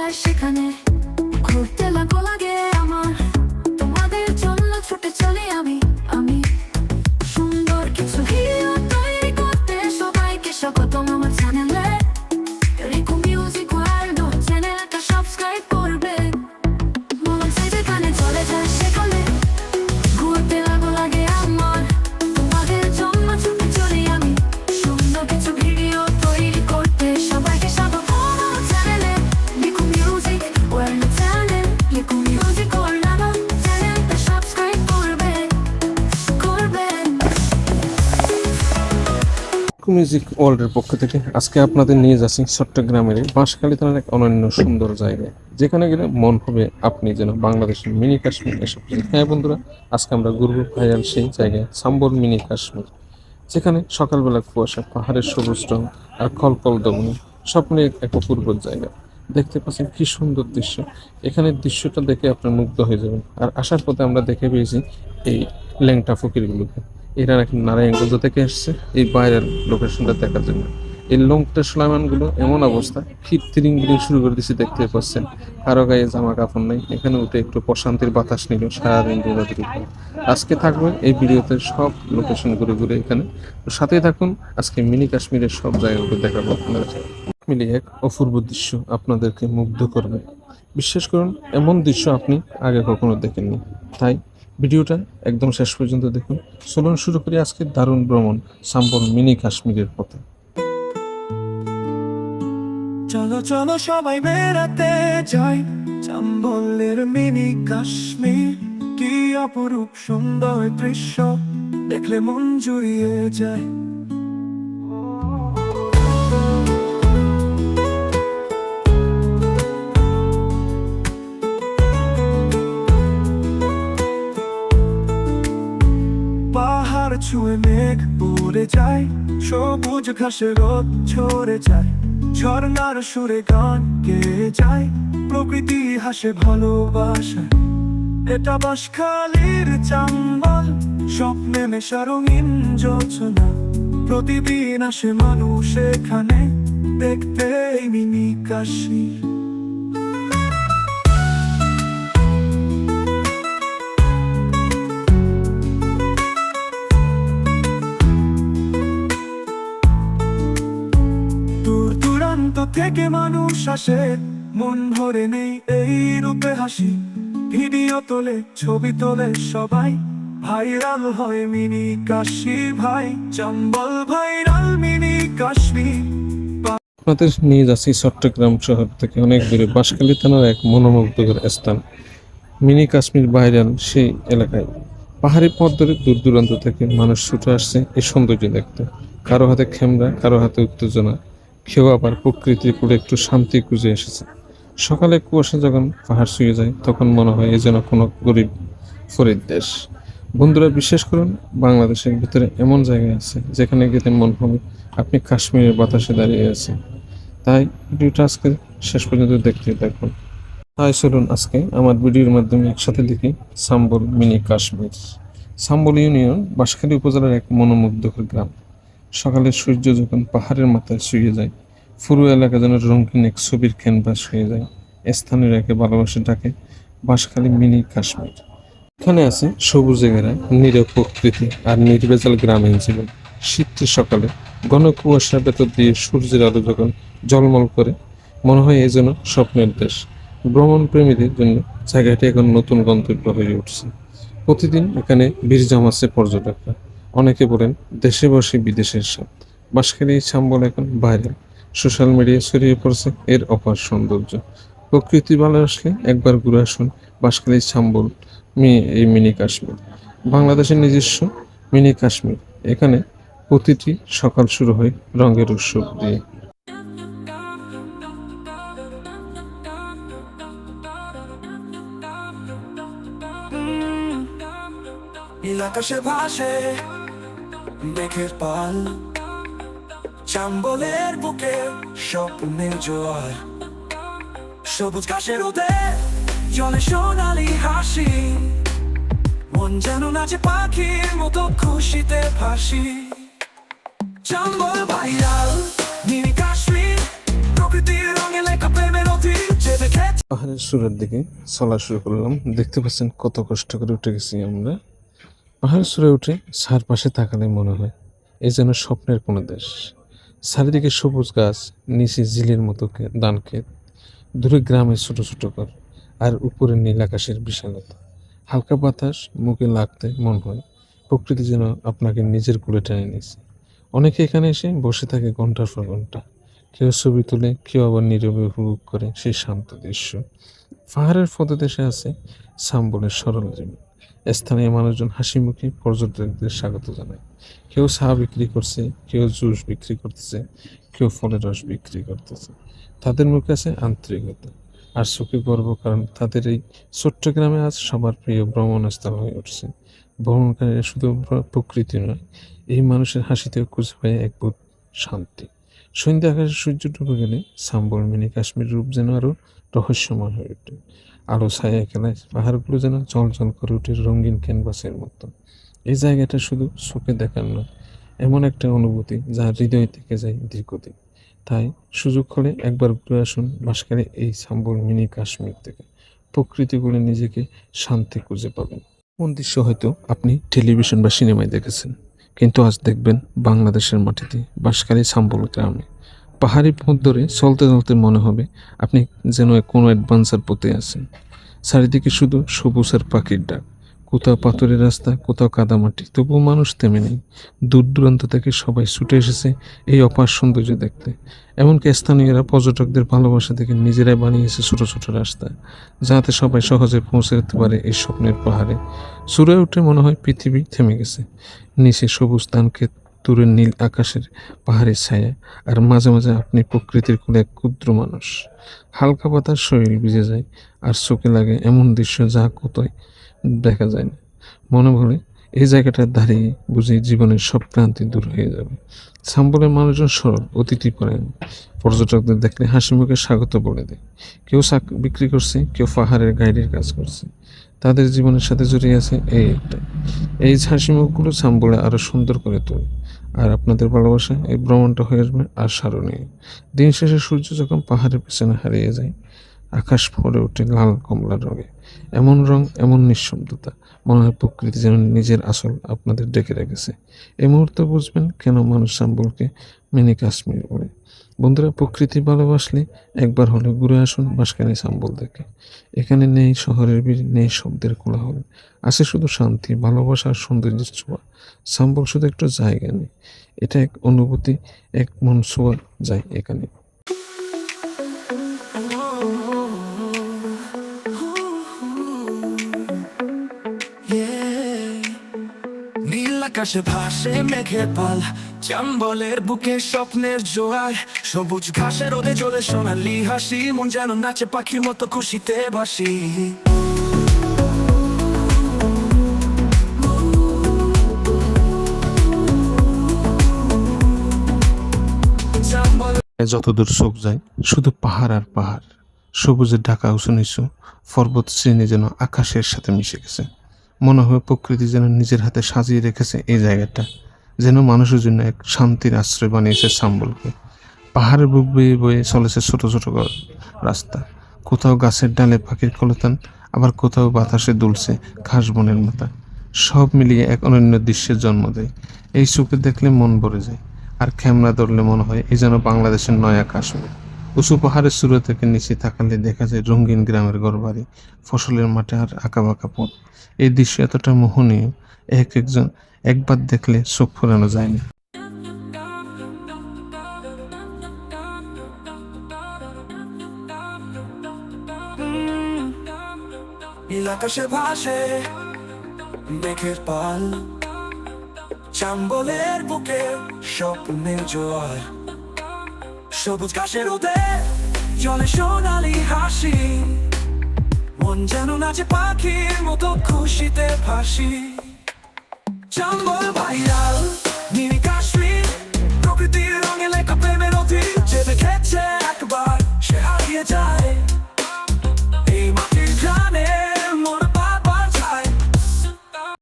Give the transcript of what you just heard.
যায় সেখানে ঘুরতে লাগো লাগে মিউজিক ওয়ার্ল্ডের পক্ষ থেকে আজকে আপনাদের নিয়ে যাচ্ছি চট্টগ্রামের বাঁশখালী থানার এক অনন্য সুন্দর জায়গায়। যেখানে গেলে মন হবে আপনি যেন বাংলাদেশের মিনি কাশ্মীর এসব হ্যাঁ বন্ধুরা, আজকে আমরা গুরু ভাইরাল সেই জায়গায়, সাম্বর মিনি কাশ্মীর। যেখানে সকালবেলা কুয়াশা, পাহাড়ের সবুজ রং আর কলকল দমনি স্বপ্নে এক অপূর্ব জায়গা। দেখতে পাচ্ছেন কি সুন্দর দৃশ্য। এখানে দৃশ্যটা দেখে আপনার মুগ্ধ হয়ে যাবেন। আর আসার পথে আমরা দেখে পেয়েছি এই ল্যাংটা ফকিরগুলোকে। এরা নাকি নারায়ণগঞ্জ থেকে এসছে। এই বাইরের লোকেশনটা দেখার জন্য। এই লংটা সুলাইমানগুলো এমন অবস্থা ফিট তিরিং বিরিং শুরু করে দিচ্ছে দেখতে পাচ্ছেন। কারও গায়ে জামা কাপড় নেই, এখানে উঠে একটু প্রশান্তির বাতাস নিল সারাদিন দৌড়াদৌড়ি আজকে থাকবে এই ভিডিওতে সব লোকেশন ঘুরে ঘুরে এখানে। তো সাথেই থাকুন, আজকে মিনি কাশ্মীরের সব জায়গাগুলো দেখাবো আপনাদের মিলিয়ে এক অপূর্ব দৃশ্য আপনাদেরকে মুগ্ধ করবে। বিশ্বাস করুন, এমন দৃশ্য আপনি আগে কখনো দেখেননি। তাই ভিডিওটা একদম শেষ পর্যন্ত দেখুন। চলুন শুরু করি আজকে দারুণ ভ্রমণ, সাম্বল মিনি কাশ্মীরের পথে। চলো চলো সবাই বেড়াতে যাই। চাম্বলের মিনি কাশ্মীর, কি অপরূপ সুন্দর দৃশ্য। দেখলে মন জুড়িয়ে যায়। ছুঁয়ে মেঘ উড়ে যায়, সবুজ ঘাসে রোদ ছড়ে যায়। ঝর্ণার সুরে গান গেয়ে যায় প্রকৃতি হাসে ভালোবাসা এটা বাসখালীর চাম্বল, স্বপ্নে মেশা রঙিন যোচনা প্রতিদিন আসে মানুষ এখানে, দেখতে মিনি কাশির থেকে মানুষ আসে, মন ভরে নেই এই রূপে হাসি। ভিডিও তোলে, ছবি তোলে সবাই। ভাইরাল হয় মিনি কাশি ভাই, চম্বল ভাইরাল মিনি কাশ্মীর। আপনাদের নিয়ে যাচ্ছি চট্টগ্রাম শহর থেকে অনেক দূরে বাঁশখালী থানার এক মনোমুগ্ধকর স্থান। মিনি কাশ্মীর বাইরান সেই এলাকায়। পাহাড়ি পথ ধরে দূর দূরান্ত থেকে মানুষ ছুটে আসছে এই সৌন্দর্য দেখতে। কারও হাতে খেমরা কারও হাতে উত্তেজনা। কেউ আবার প্রকৃতির করে একটু শান্তি খুঁজে এসেছে। সকালে কুয়াশা যখন পাহাড় ছুঁয়ে যায়, তখন মনে হয় এ যেন কোনো গরিব, ফরিদ দেশ। বন্ধুরা বিশ্বাস করুন, বাংলাদেশের ভিতরে এমন জায়গা আছে যেখানে গেলে মন হবে আপনি কাশ্মীরের বাতাসে দাঁড়িয়ে আছেন। তাই ভিডিওটা আজকে শেষ পর্যন্ত দেখতে দেখুন তাই চলুন আজকে আমার ভিডিওর মাধ্যমে একসাথে দেখি সাম্বল মিনি কাশ্মীর। সাম্বল ইউনিয়ন বাঁশখালী উপজেলার এক মনোমুগ্ধকর গ্রাম। সকালে সূর্য যখন পাহাড়ের মাথায় শুয়ে যায় পুরো এলাকা যেন রঙিন এক ছবির ক্যানভাস হয়ে যায়। স্থানীয় একে ভালোবাসে, ডাকে, বাঁশখালী মিনি কাশ্মীর। এখানে আছে সবুজে ঘেরা নীরব প্রকৃতি আর নির্ভেজাল গ্রামীণ জীবন। শীতের সকালে ঘন কুয়াশার ভেতর দিয়ে সূর্যের আলো যখন জলমল করে, মনে হয় এই যেন স্বপ্নের দেশ। ভ্রমণ প্রেমীদের জন্য জায়গাটি এখন নতুন গন্তব্য হয়ে উঠছে। প্রতিদিন এখানে ভিড় জমাচ্ছে পর্যটকরা। অনেকে বলেন দেশে বসে বিদেশের বাঁশখালী এই সাম্বল এখন ভাইরাল। সোশ্যাল মিডিয়ায় ছড়িয়ে পড়ছে এর অপার সৌন্দর্য। প্রকৃতি ভালো আসলে একবার ঘুরে আসুন বাঁশখালী সাম্বল মি- এই মিনি কাশ্মীর। বাংলাদেশের নিজস্ব মিনি কাশ্মীর। এখানে প্রতিটি সকাল শুরু হয় রঙের উৎসব দিয়ে। আকাশে ভাসে মেঘের পাল। চাম্বলের বুকে স্বপ্নের জোয়ার। সবুজ ঘাসের রোদে জলে সোনালি হাসি। মন যেন নাচে পাখির মতো খুশিতে ভাসি। চাম্বল ভাইরাল মিনি কাশ্মীর, প্রকৃতির রঙে লেখা প্রেমের অতি যে দেখে পাহাড়ের সুরের দিকে চলা শুরু করলাম। দেখতে পাচ্ছেন কত কষ্ট করে উঠে গেছি আমরা। পাহাড়ের সুরে উঠে সার পাশে তাকালে মনে হয় এই যেন স্বপ্নের কোনো দেশ। চারিদিকে সবুজ গাছ, নিচে ঝিলের মতো ধান ক্ষেত, দূরে গ্রামের ছোট ছোট ঘর আর উপরে নীল আকাশের বিশালতা। হালকা বাতাস মুখে লাগতে মন হয়, প্রকৃতি যেন আপনাকে নিজের কুলে টেনে নিয়েছে। অনেকে এখানে এসে বসে থাকে ঘণ্টার পর ঘণ্টা। কেউ ছবি তুলে, কেউ আবার নীরবে উপভোগ করে সেই শান্ত দৃশ্য। পাহাড়ের পদদেশে আছে সাম্বলের সরল জীবন। স্থানীয় মানুষজন হাসি মুখে পর্যটকদের স্বাগত জানায়। কেউ চা বিক্রি করছে, কেউ জুস বিক্রি করতেছে, কেউ ফলের রস বিক্রি করতেছে। তাদের মুখে আছে আন্তরিকতা। আর সুখে গর্ব, কারণ তাদের এই ছোট্ট গ্রামে আজ সবার প্রিয় ভ্রমণ ভ্রমণস্থল হয়ে উঠছে। ভ্রমণকারীরা শুধু প্রকৃতি নয়, এই মানুষের হাসিতেও খুঁজে পায় এক বোধ শান্তি। সন্ধ্যা আকাশে সূর্য ডুবে গেলে সাম্বল, মিনি কাশ্মীর রূপ যেন আরও রহস্যময় হয়ে ওঠে। আলো ছায়া খেলায় পাহাড়গুলো যেন জল করে ওঠে রঙিন ক্যানভাসের মতো। এই জায়গাটা শুধু চোখে দেখার নয়, এমন একটা অনুভূতি যা হৃদয় থেকে যায় দীর্ঘদিন। তাই সুযোগ হলে একবার ঘুরে আসুন বাসকারে এই সাম্বল মিনি কাশ্মীর থেকে। প্রকৃতি বলে নিজেকে শান্তি খুঁজে পাবেন। কোন দৃশ্য হয়তো আপনি টেলিভিশন বা সিনেমায় দেখেছেন, কিন্তু আজ দেখবেন বাংলাদেশের মাটিতে বাঁশখালী সাম্বল গ্রামে। পাহাড়ি পথ ধরে চলতে চলতে মনে হবে আপনি যেন কোনো অ্যাডভেঞ্চার পথে আছেন। চারিদিকে শুধু সবুজ আর পাখির ডাক। কোথাও পাথরের রাস্তা, কোথাও কাদামাটি, তবুও মানুষ থেমে নেই। দূর দূরান্ত থেকে সবাই ছুটে এসেছে এই অপার সৌন্দর্য দেখতে। এমনকি স্থানীয়রা পর্যটকদের ভালোবাসা থেকে নিজেরাই বানিয়েছে ছোট ছোট রাস্তা, যাতে সবাই সহজে পৌঁছে যেতে পারে এই স্বপ্নের পাহাড়ে। সুরে উঠে মনে হয় পৃথিবী থেমে গেছে। নিচে সবুজ ধানক্ষেত দূরে নীল আকাশের পাহাড়ের ছায়া, আর মাঝে মাঝে আপনি প্রকৃতির কোলে এক ক্ষুদ্র মানুষ। হালকা পাতার শরীর ভিজে যায়, আর চোখে লাগে এমন দৃশ্য যা কোথায় দেখা যায় না। মনে বলে এই জায়গাটা দাঁড়িয়ে বুঝি জীবনের সব ক্রান্তি দূর হয়ে যাবে। সাম্বলের মানুষজন সরল, অতিথি পরায়ণ। পর্যটকদের দেখলে হাসি মুখে স্বাগত বলে দেয়। কেউ বিক্রি করছে, কেউ পাহাড়ের গাইডের কাজ করছে। তাদের জীবনের সাথে জড়িয়ে আছে এই একটা। এই হাসি মুখগুলো সাম্বলে আরও সুন্দর করে তোলে। আর আপনাদের ভালোবাসা এই ভ্রমণটা হয়ে আসবে আর স্মরণীয় দিন শেষে সূর্য যখন পাহাড়ের পেছনে হারিয়ে যায়, আকাশ ভরে ওঠে লাল কমলা রঙে। এমন রং, এমন নিঃশব্দতা, মনে হয় প্রকৃতি যেন নিজের আসল আপনাদের ডেকে রেখেছে। এই মুহূর্তে বুঝবেন কেন মানুষ সাম্বলকে মিনি কাশ্মীর বলে। বন্ধুরা, প্রকৃতি ভালোবাসলে একবার হলে ঘুরে আসুন বাঁশখালী সাম্বল দেখে। এখানে নেই শহরের ভিড়, নেই শব্দের কোলাহল। আছে শুধু শান্তি, ভালোবাসা আর সৌন্দর্যের ছোঁয়া। সাম্বল শুধু একটা জায়গা নেই, এটা এক অনুভূতি, এক মন ছোঁয়া যায় এখানে। আকাশে ভাসে মেঘের পাল। চাম্বলের বুকে স্বপ্নের জোয়ার, সবুজ ঘাসে রোদে জ্বলে সোনালি হাসি, মন যেন নাচে পাখির মতো খুশিতে চাম্বল যতদূর চোখ যায়, শুধু পাহাড় আর পাহাড়। সবুজের ঢাকা উঁচু নিচু, পর্বত শ্রেণি যেন আকাশের সাথে মিশে গেছে। মনে হয় প্রকৃতি যেন নিজের হাতে সাজিয়ে রেখেছে এই জায়গাটা। যেন মানুষের জন্য এক শান্তির আশ্রয় বানিয়েছে সাম্বলকে পাহাড়ের বুক বেয়ে বয়ে চলেছে ছোট ছোট রাস্তা। কোথাও গাছের ডালে পাখির কলতান, আবার কোথাও বাতাসে দুলছে ঘাস বনের মাথা। সব মিলিয়ে এক অনন্য দৃশ্যের জন্ম দেয়। এই চোখে দেখলে মন ভরে যায়, আর ক্যামেরা ধরলে মনে হয় এই যেন বাংলাদেশের নয়া কাশ্মীর। উঁচু পাহাড়ের শুরু থেকে নিচে তাকালে দেখা যায় রঙিন গ্রামের ঘরবাড়ি, ফসলের মাঠে আর আঁকা বাঁকা পথ। এই দৃশ্য এতটা মোহনীয় এক একজন একবার দেখলে চোখ ফোরানো যায় না। আকাশে ভাসে মেঘের পাল চাম্বলের বুকে স্বপ্নের জোয়ার। সবুজ ঘাসের রোদে জলে সোনালি হাসি, মন যেন নাচে পাখির মতো খুশিতে ভাসি। জঙ্গল ভাইরাল মিনি কাশ্মীর প্রকৃতির রঙে লেখা প্রেমের যে দেখেছে একবার সে হারিয়ে